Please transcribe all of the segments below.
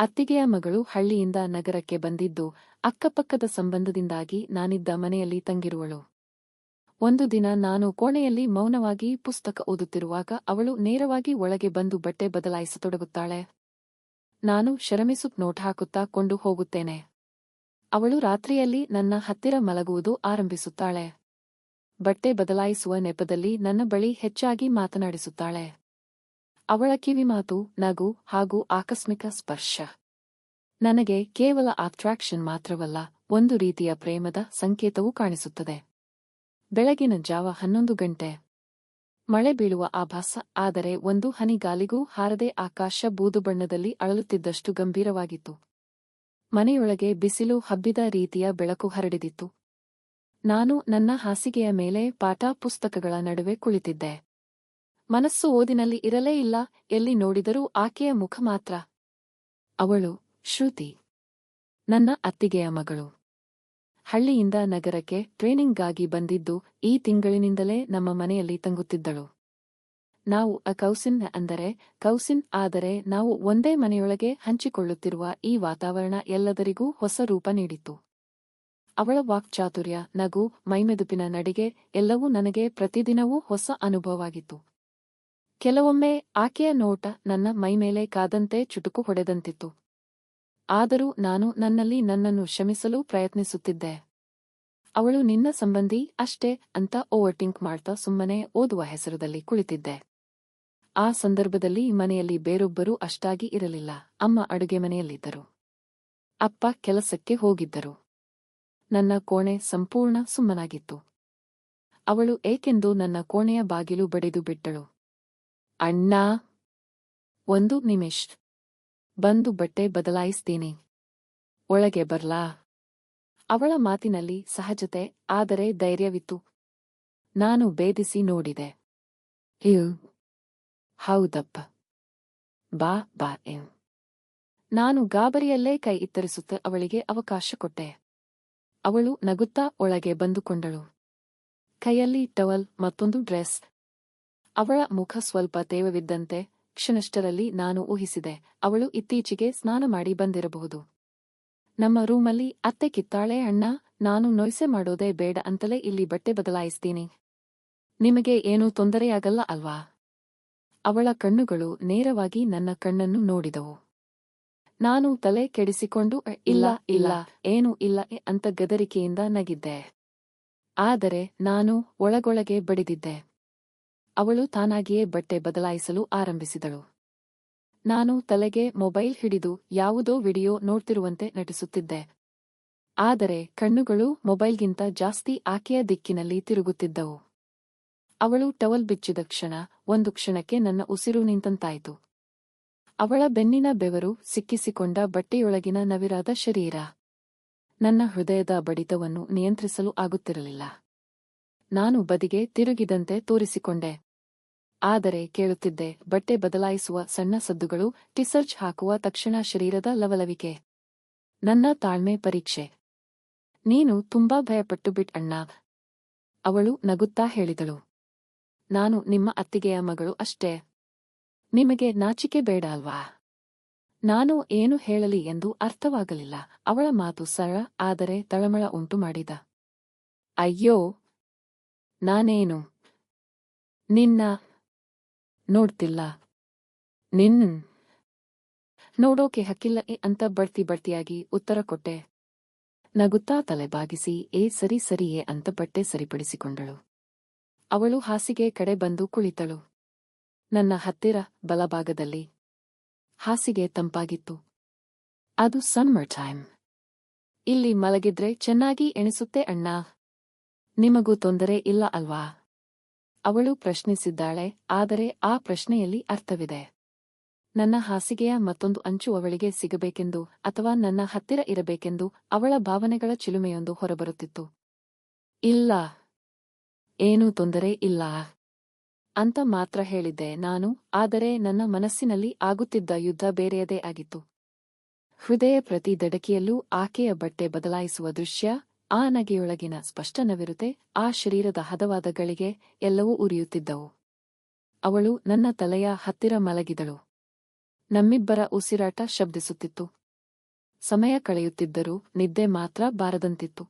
ಅತ್ತಿಗೆಯ ಮಗಳು ಹಳ್ಳಿಯಿಂದ ನಗರಕ್ಕೆ ಬಂದಿದ್ದು ಅಕ್ಕಪಕ್ಕದ ಸಂಬಂಧದಿಂದಾಗಿ ನಾನಿದ್ದ ಮನೆಯಲ್ಲಿ ತಂಗಿರುವಳು. ಒಂದು ದಿನ ನಾನು ಕೋಣೆಯಲ್ಲಿ ಮೌನವಾಗಿ ಪುಸ್ತಕ ಓದುತ್ತಿರುವಾಗ ಅವಳು ನೇರವಾಗಿ ಒಳಗೆ ಬಂದು ಬಟ್ಟೆ ಬದಲಾಯಿಸತೊಡಗುತ್ತಾಳೆ. ನಾನು ಶರಮಿಸುಪ್ ನೋಟ್ ಹಾಕುತ್ತಾ ಕೊಂಡು ಹೋಗುತ್ತೇನೆ. ಅವಳು ರಾತ್ರಿಯಲ್ಲಿ ನನ್ನ ಹತ್ತಿರ ಮಲಗುವುದು ಆರಂಭಿಸುತ್ತಾಳೆ. ಬಟ್ಟೆ ಬದಲಾಯಿಸುವ ನೆಪದಲ್ಲಿ ನನ್ನ ಬಳಿ ಹೆಚ್ಚಾಗಿ ಮಾತನಾಡಿಸುತ್ತಾಳೆ. ಅವಳ ಕಿವಿಮಾತು ನಗು ಹಾಗೂ ಆಕಸ್ಮಿಕ ಸ್ಪರ್ಶ. ನನಗೆ ಕೇವಲ ಅಟ್ರಾಕ್ಷನ್ ಮಾತ್ರವಲ್ಲ, ಒಂದು ರೀತಿಯ ಪ್ರೇಮದ ಸಂಕೇತವೂ ಕಾಣಿಸುತ್ತದೆ. ಬೆಳಗಿನ ಜಾವ ಹನ್ನೊಂದು ಗಂಟೆ. ಮಳೆ ಬೀಳುವ ಆಭಾಸ, ಆದರೆ ಒಂದು ಹನಿಗಾಲಿಗೂ ಹಾರದೆ ಆಕಾಶ ಬೂದು ಬಣ್ಣದಲ್ಲಿ ಅಳಲುತ್ತಿದ್ದಷ್ಟು ಗಂಭೀರವಾಗಿತ್ತು. ಮನೆಯೊಳಗೆ ಬಿಸಿಲು ಹಬ್ಬಿದ ರೀತಿಯ ಬೆಳಕು ಹರಡಿದಿತ್ತು. ನಾನು ನನ್ನ ಹಾಸಿಗೆಯ ಮೇಲೆ ಪಾಠ ಪುಸ್ತಕಗಳ ನಡುವೆ ಕುಳಿತಿದ್ದೆ. ಮನಸ್ಸು ಓದಿನಲ್ಲಿ ಇರಲೇ ಇಲ್ಲ, ಎಲ್ಲಿ ನೋಡಿದರೂ ಆಕೆಯ ಮುಖ ಮಾತ್ರ. ಅವಳು, ಶ್ರುತಿ. ನನ್ನ ಅತ್ತಿಗೆಯ ಮಗಳು. ಹಳ್ಳಿಯಿಂದ ನಗರಕ್ಕೆ ಟ್ರೇನಿಂಗ್ಗಾಗಿ ಬಂದಿದ್ದು ಈ ತಿಂಗಳಿನಿಂದಲೇ ನಮ್ಮ ಮನೆಯಲ್ಲಿ ತಂಗುತ್ತಿದ್ದಳು. ನಾವು ಅ ಕೌಸಿನ್ ಅಂದರೆ, ಕೌಸಿನ್ ಆದರೆ ನಾವು ಒಂದೇ ಮನೆಯೊಳಗೆ ಹಂಚಿಕೊಳ್ಳುತ್ತಿರುವ ಈ ವಾತಾವರಣ ಎಲ್ಲದರಿಗೂ ಹೊಸ ರೂಪ ನೀಡಿತು ಅವಳ ವಾಕ್ಚಾತುರ್ಯ ನಗು, ಮೈಮೆದುಪಿನ ನಡಿಗೆ ಎಲ್ಲವೂ ನನಗೆ ಪ್ರತಿದಿನವೂ ಹೊಸ ಅನುಭವವಾಗಿತ್ತು. ಕೆಲವೊಮ್ಮೆ ಆಕೆಯ ನೋಟ ನನ್ನ ಮೈಮೇಲೆ ಕಾದಂತೆ ಚುಟುಕು ಹೊಡೆದಂತಿತ್ತು. ಆದರೂ ನಾನು ನನ್ನಲ್ಲಿ ನನ್ನನ್ನು ಶಮಿಸಲು ಪ್ರಯತ್ನಿಸುತ್ತಿದ್ದೆ. ಅವಳು ನಿನ್ನ ಸಂಬಂಧಿ ಅಷ್ಟೇ ಅಂತ ಓವರ್ಟಿಂಕ್ ಮಾಡ್ತಾ ಸುಮ್ಮನೆ ಓದುವ ಹೆಸರದಲ್ಲಿ ಕುಳಿತಿದ್ದೆ. ಆ ಸಂದರ್ಭದಲ್ಲಿ ಮನೆಯಲ್ಲಿ ಬೇರೊಬ್ಬರೂ ಅಷ್ಟಾಗಿ ಇರಲಿಲ್ಲ. ಅಮ್ಮ ಅಡುಗೆ ಮನೆಯಲ್ಲಿದ್ದರು. ಅಪ್ಪ ಕೆಲಸಕ್ಕೆ ಹೋಗಿದ್ದರು. ನನ್ನ ಕೋಣೆ ಸಂಪೂರ್ಣ ಸುಮ್ಮನಾಗಿತ್ತು. ಅವಳು ಏಕೆಂದು ನನ್ನ ಕೋಣೆಯ ಬಾಗಿಲು ಬಡಿದು ಬಿಟ್ಟಳು. ಅಣ್ಣಾ, ಒಂದು ನಿಮಿಷ್. ಬಂದು ಬಟ್ಟೆ ಬದಲಾಯಿಸ್ತೀನಿ. ಒಳಗೆ ಬರ್ಲಾ? ಅವಳ ಮಾತಿನಲ್ಲಿ ಸಹಜತೆ, ಆದರೆ ಧೈರ್ಯವಿತ್ತು. ನಾನು ಭೇದಿಸಿ ನೋಡಿದೆ. ಹ್ಯೂ. ಹೌದಪ್ಪ. ಬಾ ಬಾ, ಎಂ. ನಾನು ಗಾಬರಿಯಲ್ಲೇ ಕೈ ಇತ್ತರಿಸುತ್ತ ಅವಳಿಗೆ ಅವಕಾಶ ಕೊಟ್ಟೆ. ಅವಳು ನಗುತ್ತಾ ಒಳಗೆ ಬಂದುಕೊಂಡಳು. ಕೈಯಲ್ಲಿ ಟವಲ್, ಮತ್ತೊಂದು ಡ್ರೆಸ್. ಅವಳ ಮುಖ ಸ್ವಲ್ಪ ತೇವವಿದ್ದಂತೆ ಕ್ಷಣಷ್ಟರಲ್ಲಿ ನಾನು ಊಹಿಸಿದೆ, ಅವಳು ಇತ್ತೀಚೆಗೆ ಸ್ನಾನ ಮಾಡಿ ಬಂದಿರಬಹುದು. ನಮ್ಮ ರೂಮಲ್ಲಿ ಅತ್ತೆ ಕಿತ್ತಾಳೆ, ಅಣ್ಣ, ನಾನು ನೊಯ್ಸೆ ಮಾಡೋದೇ ಬೇಡ ಅಂತಲೇ ಇಲ್ಲಿ ಬಟ್ಟೆ ಬದಲಾಯಿಸ್ತೀನಿ. ನಿಮಗೆ ಏನೂ ತೊಂದರೆಯಾಗಲ್ಲ ಅಲ್ವಾ? ಅವಳ ಕಣ್ಣುಗಳು ನೇರವಾಗಿ ನನ್ನ ಕಣ್ಣನ್ನು ನೋಡಿದವು. ನಾನು ತಲೆ ಕೆಡಿಸಿಕೊಂಡು ಇಲ್ಲ ಇಲ್ಲ, ಏನೂ ಇಲ್ಲ ಅಂತ ಗದರಿಕೆಯಿಂದ ನಗಿದ್ದೆ. ಆದರೆ ನಾನು ಒಳಗೊಳಗೆ ಬಡಿದಿದ್ದೆ. ಅವಳು ತಾನಾಗಿಯೇ ಬಟ್ಟೆ ಬದಲಾಯಿಸಲು ಆರಂಭಿಸಿದಳು. ನಾನು ತಲೆಗೆ ಮೊಬೈಲ್ ಹಿಡಿದು ಯಾವುದೋ ವಿಡಿಯೋ ನೋಡ್ತಿರುವಂತೆ ನಟಿಸುತ್ತಿದ್ದೆ. ಆದರೆ ಕಣ್ಣುಗಳು ಮೊಬೈಲ್ಗಿಂತ ಜಾಸ್ತಿ ಆಕೆಯ ದಿಕ್ಕಿನಲ್ಲಿ ತಿರುಗುತ್ತಿದ್ದವು. ಅವಳು ಟವಲ್ ಬಿಚ್ಚಿದ ಕ್ಷಣ, ಒಂದು ಕ್ಷಣಕ್ಕೆ ನನ್ನ ಉಸಿರು ನಿಂತಂತಾಯಿತು. ಅವಳ ಬೆನ್ನಿನ ಬೆವರು ಸಿಕ್ಕಿಸಿಕೊಂಡ ಬಟ್ಟೆಯೊಳಗಿನ ನವಿರಾದ ಶರೀರ. ನನ್ನ ಹೃದಯದ ಬಡಿತವನ್ನು ನಿಯಂತ್ರಿಸಲು ಆಗುತ್ತಿರಲಿಲ್ಲ. ನಾನು ಬದಿಗೆ ತಿರುಗಿದಂತೆ ತೋರಿಸಿಕೊಂಡೆ. ಆದರೆ ಕೇಳುತ್ತಿದ್ದೆ, ಬಟ್ಟೆ ಬದಲಾಯಿಸುವ ಸಣ್ಣ ಸದ್ದುಗಳು, ಟಿಸರ್ಚ್ ಹಾಕುವ ತಕ್ಷಣ ಶರೀರದ ಲವಲವಿಕೆ. ನನ್ನ ತಾಳ್ಮೆ ಪರೀಕ್ಷೆ. ನೀನು ತುಂಬಾ ಭಯಪಟ್ಟು ಬಿಟ್ ಅಣ್ಣ. ಅವಳು ನಗುತ್ತಾ ಹೇಳಿದಳು. ನಾನು ನಿಮ್ಮ ಅತ್ತಿಗೆಯ ಮಗಳು ಅಷ್ಟೇ. ನಿಮಗೆ ನಾಚಿಕೆ ಬೇಡ ಅಲ್ವಾ? ನಾನು ಏನು ಹೇಳಲಿ ಎಂದು ಅರ್ಥವಾಗಲಿಲ್ಲ. ಅವಳ ಮಾತು ಸರಳ, ಆದರೆ ತಳಮಳ ಉಂಟು ಮಾಡಿದ. ಅಯ್ಯೋ ನಾನೇನು? ನಿನ್ನ ನೋಡ್ತಿಲ್ಲ. ನಿನ್ ನೋಡೋಕೆ ಹಕ್ಕಿಲ್ಲ ಅಂತ ಬಡ್ತಿ ಬಡ್ತಿಯಾಗಿ ಉತ್ತರ ಕೊಟ್ಟೆ. ನಗುತ್ತಾ ತಲೆ ಬಾಗಿಸಿ, ಏ ಸರಿ ಸರಿಯೇ ಅಂತ ಬಟ್ಟೆ ಸರಿಪಡಿಸಿಕೊಂಡಳು. ಅವಳು ಹಾಸಿಗೆ ಕಡೆ ಬಂದು ಕುಳಿತಳು. ನನ್ನ ಹತ್ತಿರ ಬಲಭಾಗದಲ್ಲಿ ಹಾಸಿಗೆ ತಂಪಾಗಿತ್ತು. ಅದು ಸಮ್ಮರ್ ಟೈಮ್. ಇಲ್ಲಿ ಮಲಗಿದ್ರೆ ಚೆನ್ನಾಗಿ ಎಣಿಸುತ್ತೆ ಅಣ್ಣ. ನಿಮಗೂ ತೊಂದರೆ ಇಲ್ಲ ಅಲ್ವಾ? ಅವಳು ಪ್ರಶ್ನಿಸಿದ್ದಾಳೆ, ಆದರೆ ಆ ಪ್ರಶ್ನೆಯಲ್ಲಿ ಅರ್ಥವಿದೆ. ನನ್ನ ಹಾಸಿಗೆಯ ಮತ್ತೊಂದು ಅಂಚು ಅವಳಿಗೆ ಸಿಗಬೇಕೆಂದು ಅಥವಾ ನನ್ನ ಹತ್ತಿರ ಇರಬೇಕೆಂದು ಅವಳ ಭಾವನೆಗಳ ಚಿಲುಮೆಯೊಂದು ಹೊರಬರುತ್ತಿತ್ತು. ಇಲ್ಲ. ಏನೂ ತೊಂದರೆ ಇಲ್ಲ. ಅಂತ ಮಾತ್ರ ಹೇಳಿದ್ದೆ ನಾನು, ಆದರೆ ನನ್ನ ಮನಸ್ಸಿನಲ್ಲಿ ಆಗುತ್ತಿದ್ದ ಯುದ್ಧ ಬೇರೆಯದೇ ಆಗಿತ್ತು. ಹೃದಯ ಪ್ರತಿ ದಡಕಿಯಲ್ಲೂ ಆಕೆಯ ಬಟ್ಟೆ ಬದಲಾಯಿಸುವ ದೃಶ್ಯ ಆ ನಗೆಯೊಳಗಿನ ಸ್ಪಷ್ಟ ನವಿರುತೆ ಆ ಶರೀರದ ಹದವಾದ ಗಳಿಗೆ ಎಲ್ಲವೂ ಉರಿಯುತ್ತಿದ್ದವು. ಅವಳು ನನ್ನ ತಲೆಯ ಹತ್ತಿರ ಮಲಗಿದಳು. ನಮ್ಮಿಬ್ಬರ ಉಸಿರಾಟ ಶಬ್ದಿಸುತ್ತಿತ್ತು. ಸಮಯ ಕಳೆಯುತ್ತಿದ್ದರೂ ನಿದ್ದೆ ಮಾತ್ರ ಬಾರದಂತಿತ್ತು.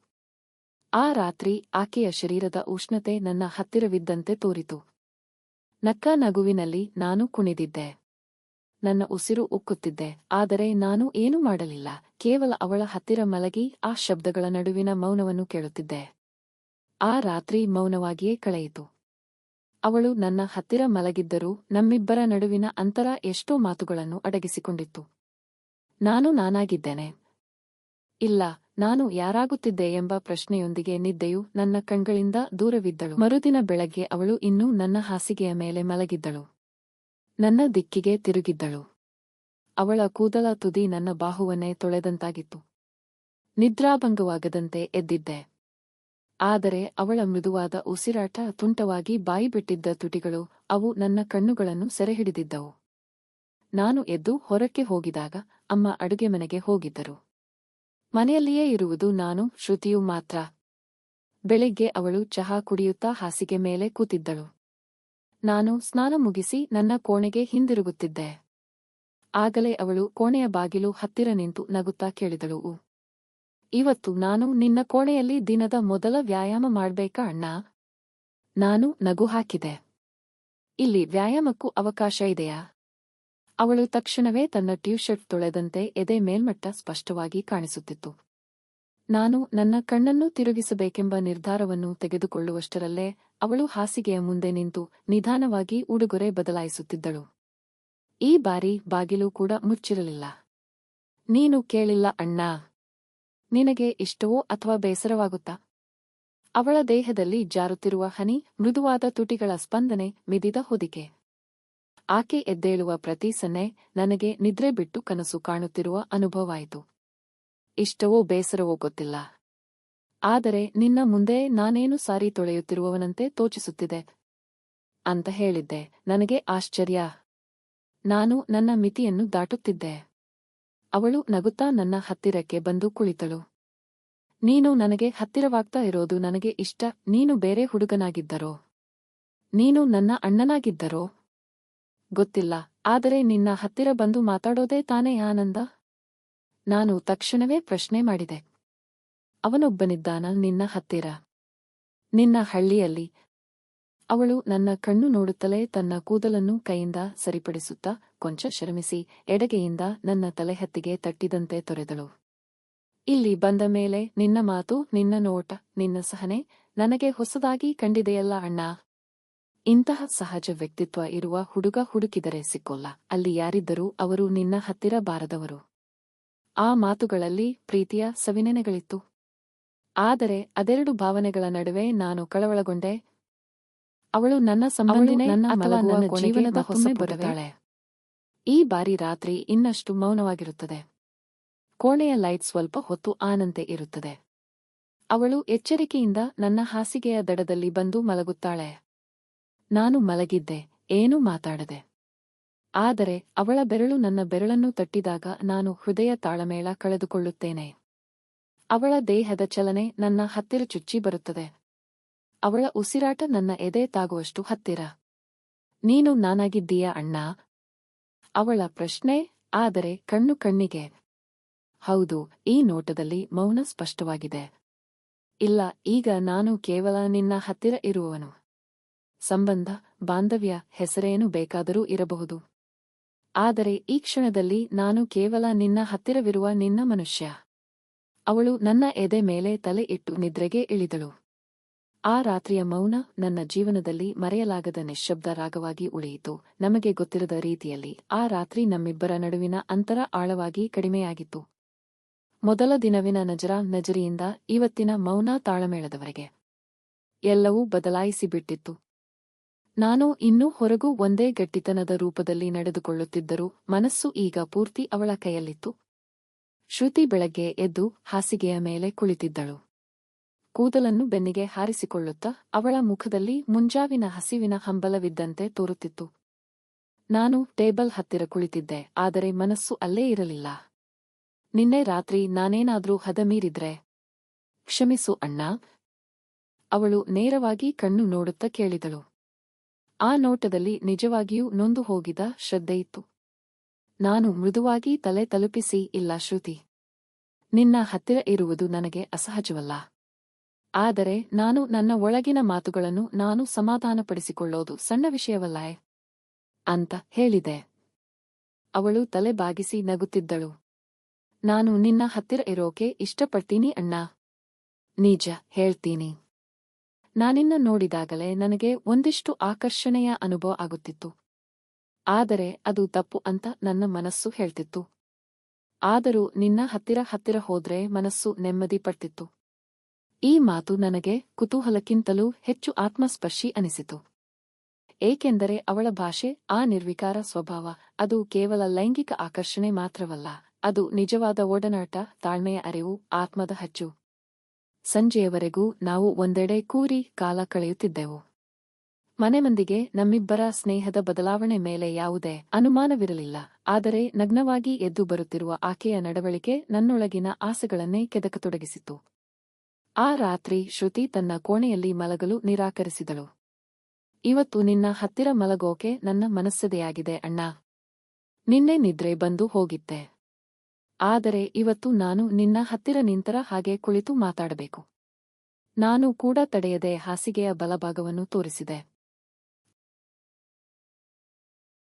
ಆ ರಾತ್ರಿ ಆಕೆಯ ಶರೀರದ ಉಷ್ಣತೆ ನನ್ನ ಹತ್ತಿರವಿದ್ದಂತೆ ತೋರಿತು. ನಕ್ಕ ನಗುವಿನಲ್ಲಿ ನಾನು ಕುಣಿದಿದ್ದೆ. ನನ್ನ ಉಸಿರು ಉಕ್ಕುತ್ತಿದ್ದೆ, ಆದರೆ ನಾನು ಏನೂ ಮಾಡಲಿಲ್ಲ, ಕೇವಲ ಅವಳ ಹತ್ತಿರ ಮಲಗಿ ಆ ಶಬ್ದಗಳ ನಡುವಿನ ಮೌನವನ್ನು ಕೇಳುತ್ತಿದ್ದೆ. ಆ ರಾತ್ರಿ ಮೌನವಾಗಿಯೇ ಕಳೆಯಿತು. ಅವಳು ನನ್ನ ಹತ್ತಿರ ಮಲಗಿದ್ದರೂ ನಮ್ಮಿಬ್ಬರ ನಡುವಿನ ಅಂತರ ಎಷ್ಟೋ ಮಾತುಗಳನ್ನು ಅಡಗಿಸಿಕೊಂಡಿತ್ತು. ನಾನು ನಾನಾಗಿದ್ದೇನೆ. ಇಲ್ಲ, ನಾನು ಯಾರಾಗುತ್ತಿದ್ದೆ ಎಂಬ ಪ್ರಶ್ನೆಯೊಂದಿಗೆ ನಿದ್ದೆಯು ನನ್ನ ಕಣ್ಗಳಿಂದ ದೂರವಿದ್ದಳು. ಮರುದಿನ ಬೆಳಗ್ಗೆ ಅವಳು ಇನ್ನೂ ನನ್ನ ಹಾಸಿಗೆಯ ಮೇಲೆ ಮಲಗಿದ್ದಳು. ನನ್ನ ದಿಕ್ಕಿಗೆ ತಿರುಗಿದ್ದಳು. ಅವಳ ಕೂದಲ ತುದಿ ನನ್ನ ಬಾಹುವನ್ನೇ ತೊಳೆದಂತಾಗಿತ್ತು. ನಿದ್ರಾಭಂಗವಾಗದಂತೆ ಎದ್ದಿದ್ದೆ. ಆದರೆ ಅವಳ ಮೃದುವಾದ ಉಸಿರಾಟ ತುಂಟವಾಗಿ ಬಾಯಿಬಿಟ್ಟಿದ್ದ ತುಟಿಗಳು ಅವು ನನ್ನ ಕಣ್ಣುಗಳನ್ನು ಸೆರೆಹಿಡಿದಿದ್ದವು. ನಾನು ಎದ್ದು ಹೊರಕ್ಕೆ ಹೋಗಿದಾಗ ಅಮ್ಮ ಅಡುಗೆ ಮನೆಗೆ ಹೋಗಿದ್ದರು. ಮನೆಯಲ್ಲಿಯೇ ಇರುವುದು ನಾನು, ಶ್ರುತಿಯು ಮಾತ್ರ. ಬೆಳಿಗ್ಗೆ ಅವಳು ಚಹಾ ಕುಡಿಯುತ್ತಾ ಹಾಸಿಗೆ ಮೇಲೆ ಕೂತಿದ್ದಳು. ನಾನು ಸ್ನಾನ ಮುಗಿಸಿ ನನ್ನ ಕೋಣೆಗೆ ಹಿಂದಿರುಗುತ್ತಿದ್ದೆ. ಆಗಲೇ ಅವಳು ಕೋಣೆಯ ಬಾಗಿಲು ಹತ್ತಿರ ನಿಂತು ನಗುತ್ತಾ ಕೇಳಿದಳು "ಉ, ಇವತ್ತು ನಾನು ನಿನ್ನ ಕೋಣೆಯಲ್ಲಿ ದಿನದ ಮೊದಲ ವ್ಯಾಯಾಮ ಮಾಡ್ಬೇಕಾ ಅಣ್ಣ? ನಾನು ನಗು ಹಾಕಿದೆ. ಇಲ್ಲಿ ವ್ಯಾಯಾಮಕ್ಕೂ ಅವಕಾಶ ಇದೆಯಾ? ಅವಳು ತಕ್ಷಣವೇ ತನ್ನ ಟ್ಯೂಷರ್ಟ್ ತೊಳೆದಂತೆ ಎದೆ ಮೇಲ್ಮಟ್ಟ ಸ್ಪಷ್ಟವಾಗಿ ಕಾಣಿಸುತ್ತಿತ್ತು. ನಾನು ನನ್ನ ಕಣ್ಣನ್ನು ತಿರುಗಿಸಬೇಕೆಂಬ ನಿರ್ಧಾರವನ್ನು ತೆಗೆದುಕೊಳ್ಳುವಷ್ಟರಲ್ಲೇ ಅವಳು ಹಾಸಿಗೆಯ ಮುಂದೆ ನಿಂತು ನಿಧಾನವಾಗಿ ಉಡುಗೊರೆ ಬದಲಾಯಿಸುತ್ತಿದ್ದಳು. ಈ ಬಾರಿ ಬಾಗಿಲು ಕೂಡ ಮುಚ್ಚಿರಲಿಲ್ಲ. ನೀನು ಕೇಳಿಲ್ಲ ಅಣ್ಣ. ನಿನಗೆ ಇಷ್ಟವೋ ಅಥವಾ ಬೇಸರವಾಗುತ್ತಾ? ಅವಳ ದೇಹದಲ್ಲಿ ಜಾರುತ್ತಿರುವ ಹನಿ ಮೃದುವಾದ ತುಟಿಗಳ ಸ್ಪಂದನೆ ಮಿದಿದ ಹೊದಿಕೆ. ಆಕೆ ಎದ್ದೇಳುವ ಪ್ರತಿ ಸನ್ನೆ ನನಗೆ ನಿದ್ರೆ ಬಿಟ್ಟು ಕನಸು ಕಾಣುತ್ತಿರುವ ಅನುಭವವಾಯಿತು. ಇಷ್ಟವೋ ಬೇಸರವೋ ಗೊತ್ತಿಲ್ಲ. ಆದರೆ ನಿನ್ನ ಮುಂದೆ ನಾನೇನು ಸಾರಿ ತೊಳೆಯುತ್ತಿರುವವನಂತೆ ತೋಚಿಸುತ್ತಿದೆ? ಅಂತ ಹೇಳಿದ್ದೆ. ನನಗೆ ಆಶ್ಚರ್ಯ. ನಾನು ನನ್ನ ಮಿತಿಯನ್ನು ದಾಟುತ್ತಿದ್ದೆ. ಅವಳು ನಗುತ್ತಾ ನನ್ನ ಹತ್ತಿರಕ್ಕೆ ಬಂದು ಕುಳಿತಳು. ನೀನು ನನಗೆ ಹತ್ತಿರವಾಗ್ತಾ ಇರೋದು ನನಗೆ ಇಷ್ಟ. ನೀನು ಬೇರೆ ಹುಡುಗನಾಗಿದ್ದರೋ? ನೀನು ನನ್ನ ಅಣ್ಣನಾಗಿದ್ದರೋ? ಗೊತ್ತಿಲ್ಲ. ಆದರೆ ನಿನ್ನ ಹತ್ತಿರ ಬಂದು ಮಾತಾಡೋದೇ ತಾನೇ ಆನಂದ? ನಾನು ತಕ್ಷಣವೇ ಪ್ರಶ್ನೆ ಮಾಡಿದೆ. ಅವನೊಬ್ಬನಿದ್ದಾನ ನಿನ್ನ ಹತ್ತಿರ? ನಿನ್ನ ಹಳ್ಳಿಯಲ್ಲಿ? ಅವಳು ನನ್ನ ಕಣ್ಣು ನೋಡುತ್ತಲೇ ತನ್ನ ಕೂದಲನ್ನು ಕೈಯಿಂದ ಸರಿಪಡಿಸುತ್ತಾ ಕೊಂಚ ಶ್ರಮಿಸಿ ಎಡಗೆಯಿಂದ ನನ್ನ ತಲೆಹತ್ತಿಗೆ ತಟ್ಟಿದಂತೆ ತೊರೆದಳು. ಇಲ್ಲಿ ಬಂದ ಮೇಲೆ ನಿನ್ನ ಮಾತು, ನಿನ್ನ ನೋಟ, ನಿನ್ನ ಸಹನೆ ನನಗೆ ಹೊಸದಾಗಿ ಕಂಡಿದೆಯಲ್ಲ ಅಣ್ಣ? ಇಂತಹ ಸಹಜ ವ್ಯಕ್ತಿತ್ವ ಇರುವ ಹುಡುಗ ಹುಡುಕಿದರೆ ಸಿಕ್ಕೋಲ್ಲ. ಅಲ್ಲಿ ಯಾರಿದ್ದರೂ ಅವರು ನಿನ್ನ ಹತ್ತಿರ ಬಾರದವರು. ಆ ಮಾತುಗಳಲ್ಲಿ ಪ್ರೀತಿಯ ಸವಿನೆನೆಗಳಿತ್ತು. ಆದರೆ ಅದೆರಡು ಭಾವನೆಗಳ ನಡುವೆ ನಾನು ಕಳವಳಗೊಂಡೆ. ಅವಳು ನನ್ನ ಸಂಬಂಧಿನೇ ನನ್ನ ಅಥವಾ ನನ್ನ ಜೀವನದ ಹೊಸ ಬರುತ್ತಾಳೆ ಈ ಬಾರಿ ರಾತ್ರಿ ಇನ್ನಷ್ಟು ಮೌನವಾಗಿರುತ್ತದೆ. ಕೋಣೆಯ ಲೈಟ್ ಸ್ವಲ್ಪ ಹೊತ್ತು ಆನಂತೆ ಇರುತ್ತದೆ. ಅವಳು ಎಚ್ಚರಿಕೆಯಿಂದ ನನ್ನ ಹಾಸಿಗೆಯ ದಡದಲ್ಲಿ ಬಂದು ಮಲಗುತ್ತಾಳೆ. ನಾನು ಮಲಗಿದ್ದೆ ಏನೂ ಮಾತಾಡದೆ. ಆದರೆ ಅವಳ ಬೆರಳು ನನ್ನ ಬೆರಳನ್ನು ತಟ್ಟಿದಾಗ ನಾನು ಹೃದಯ ತಾಳಮೇಳ ಕಳೆದುಕೊಳ್ಳುತ್ತೇನೆ. ಅವಳ ದೇಹದ ಚಲನೆ ನನ್ನ ಹತ್ತಿರ ಚುಚ್ಚಿ ಬರುತ್ತದೆ. ಅವಳ ಉಸಿರಾಟ ನನ್ನ ಎದೆ ತಾಗುವಷ್ಟು ಹತ್ತಿರ. ನೀನು ನಾನಾಗಿದ್ದೀಯ ಅಣ್ಣ? ಅವಳ ಪ್ರಶ್ನೆ, ಆದರೆ ಕಣ್ಣು ಕಣ್ಣಿಗೆ. ಹೌದು, ಈ ನೋಟದಲ್ಲಿ ಮೌನ ಸ್ಪಷ್ಟವಾಗಿದೆ. ಇಲ್ಲ, ಈಗ ನಾನು ಕೇವಲ ನಿನ್ನ ಹತ್ತಿರ ಇರುವವನು. ಸಂಬಂಧ, ಬಾಂಧವ್ಯ, ಹೆಸರೇನು ಬೇಕಾದರೂ ಇರಬಹುದು. ಆದರೆ ಈ ಕ್ಷಣದಲ್ಲಿ ನಾನು ಕೇವಲ ನಿನ್ನ ಹತ್ತಿರವಿರುವ ನಿನ್ನ ಮನುಷ್ಯ. ಅವಳು ನನ್ನ ಎದೆ ಮೇಲೆ ತಲೆ ಇಟ್ಟು ನಿದ್ರೆಗೆ ಇಳಿದಳು. ಆ ರಾತ್ರಿಯ ಮೌನ ನನ್ನ ಜೀವನದಲ್ಲಿ ಮರೆಯಲಾಗದ ನಿಶ್ಶಬ್ದ ರಾಗವಾಗಿ ಉಳಿಯಿತು. ನಮಗೆ ಗೊತ್ತಿರದ ರೀತಿಯಲ್ಲಿ ಆ ರಾತ್ರಿ ನಮ್ಮಿಬ್ಬರ ನಡುವಿನ ಅಂತರ ಆಳವಾಗಿ ಕಡಿಮೆಯಾಗಿತ್ತು. ಮೊದಲ ದಿನವಿನ ನಜರ ನಜರಿಯಿಂದ ಇವತ್ತಿನ ಮೌನ ತಾಳಮೇಳದವರೆಗೆ. ಎಲ್ಲವೂ ಬದಲಾಯಿಸಿ ಬಿಟ್ಟಿತ್ತು ನಾನು ಇನ್ನೂ ಹೊರಗೂ ಒಂದೇ ಗಟ್ಟಿತನದ ರೂಪದಲ್ಲಿ ನಡೆದುಕೊಳ್ಳುತ್ತಿದ್ದರೂ ಮನಸ್ಸು ಈಗ ಪೂರ್ತಿ ಅವಳ ಕೈಯಲ್ಲಿತ್ತು. ಶ್ರುತಿ ಬೆಳಗ್ಗೆ ಎದ್ದು ಹಾಸಿಗೆಯ ಮೇಲೆ ಕುಳಿತಿದ್ದಳು. ಕೂದಲನ್ನು ಬೆನ್ನಿಗೆ ಹಾರಿಸಿಕೊಳ್ಳುತ್ತಾ ಅವಳ ಮುಖದಲ್ಲಿ ಮುಂಜಾವಿನ ಹಸಿವಿನ ಹಂಬಲವಿದ್ದಂತೆ ತೋರುತ್ತಿತ್ತು. ನಾನು ಟೇಬಲ್ ಹತ್ತಿರ ಕುಳಿತಿದ್ದೆ, ಆದರೆ ಮನಸ್ಸು ಅಲ್ಲೇ ಇರಲಿಲ್ಲ. ನಿನ್ನೆ ರಾತ್ರಿ ನಾನೇನಾದ್ರೂ ಹದಮೀರಿದ್ರೆ ಕ್ಷಮಿಸು ಅಣ್ಣ. ಅವಳು ನೇರವಾಗಿ ಕಣ್ಣು ನೋಡುತ್ತಾ ಕೇಳಿದಳು. ಆ ನೋಟದಲ್ಲಿ ನಿಜವಾಗಿಯೂ ನೊಂದು ಹೋಗಿದ ಶ್ರದ್ಧೆಯಿತ್ತು ನಾನು ಮೃದುವಾಗಿ ತಲೆ ತಲುಪಿಸಿ, ಇಲ್ಲ ಶ್ರುತಿ, ನಿನ್ನ ಹತ್ತಿರ ಇರುವುದು ನನಗೆ ಅಸಹಜವಲ್ಲ. ಆದರೆ ನಾನು ನನ್ನ ಒಳಗಿನ ಮಾತುಗಳನ್ನು ನಾನು ಸಮಾಧಾನಪಡಿಸಿಕೊಳ್ಳೋದು ಸಣ್ಣ ವಿಷಯವಲ್ಲೇ ಅಂತ ಹೇಳಿದೆ. ಅವಳು ತಲೆ ಬಾಗಿಸಿ ನಗುತ್ತಿದ್ದಳು. ನಾನು ನಿನ್ನ ಹತ್ತಿರ ಇರೋಕೆ ಇಷ್ಟಪಡ್ತೀನಿ ಅಣ್ಣ. ನಿಜ ಹೇಳ್ತೀನಿ. ನಾನಿನ್ನ ನೋಡಿದಾಗಲೇ ನನಗೆ ಒಂದಿಷ್ಟು ಆಕರ್ಷಣೆಯ ಅನುಭವ ಆಗುತ್ತಿತ್ತು. ಆದರೆ ಅದು ತಪ್ಪು ಅಂತ ನನ್ನ ಮನಸ್ಸು ಹೇಳ್ತಿತ್ತು. ಆದರೂ ನಿನ್ನ ಹತ್ತಿರ ಹತ್ತಿರ ಹೋದ್ರೆ ಮನಸ್ಸು ನೆಮ್ಮದಿ ಪಡ್ತಿತ್ತು. ಈ ಮಾತು ನನಗೆ ಕುತೂಹಲಕ್ಕಿಂತಲೂ ಹೆಚ್ಚು ಆತ್ಮಸ್ಪರ್ಶಿ ಅನಿಸಿತು. ಏಕೆಂದರೆ ಅವಳ ಭಾಷೆ, ಆ ನಿರ್ವಿಕಾರ ಸ್ವಭಾವ, ಅದು ಕೇವಲ ಲೈಂಗಿಕ ಆಕರ್ಷಣೆ ಮಾತ್ರವಲ್ಲ, ಅದು ನಿಜವಾದ ಒಡನಾಟ, ತಾಳ್ಮೆಯ ಅರಿವು, ಆತ್ಮದ ಹಚ್ಚು. ಸಂಜೆಯವರೆಗೂ ನಾವು ಒಂದೆಡೆ ಕೂರಿ ಕಾಲ ಕಳೆಯುತ್ತಿದ್ದೆವು. ಮನೆ ಮಂದಿಗೆ ನಮ್ಮಿಬ್ಬರ ಸ್ನೇಹದ ಬದಲಾವಣೆ ಮೇಲೆ ಯಾವುದೇ ಅನುಮಾನವಿರಲಿಲ್ಲ. ಆದರೆ ನಗ್ನವಾಗಿ ಎದ್ದು ಬರುತ್ತಿರುವ ಆಕೆಯ ನಡವಳಿಕೆ ನನ್ನೊಳಗಿನ ಆಸೆಗಳನ್ನೇ ಕೆದಕತೊಡಗಿಸಿತು. ಆ ರಾತ್ರಿ ಶ್ರುತಿ ತನ್ನ ಕೋಣೆಯಲ್ಲಿ ಮಲಗಲು ನಿರಾಕರಿಸಿದಳು. ಇವತ್ತು ನಿನ್ನ ಹತ್ತಿರ ಮಲಗೋಕೆ ನನ್ನ ಮನಸ್ಸದೆಯಾಗಿದೆ ಅಣ್ಣ. ನಿನ್ನೆ ನಿದ್ರೆ ಬಂದು ಹೋಗಿದ್ದೆ. ಆದರೆ ಇವತ್ತು ನಾನು ನಿನ್ನ ಹತ್ತಿರ ನಿಂತರ ಹಾಗೆ ಕುಳಿತು ಮಾತಾಡಬೇಕು. ನಾನು ಕೂಡ ತಡೆಯದೆ ಹಾಸಿಗೆಯ ಬಲಭಾಗವನ್ನು ತೋರಿಸಿದೆ.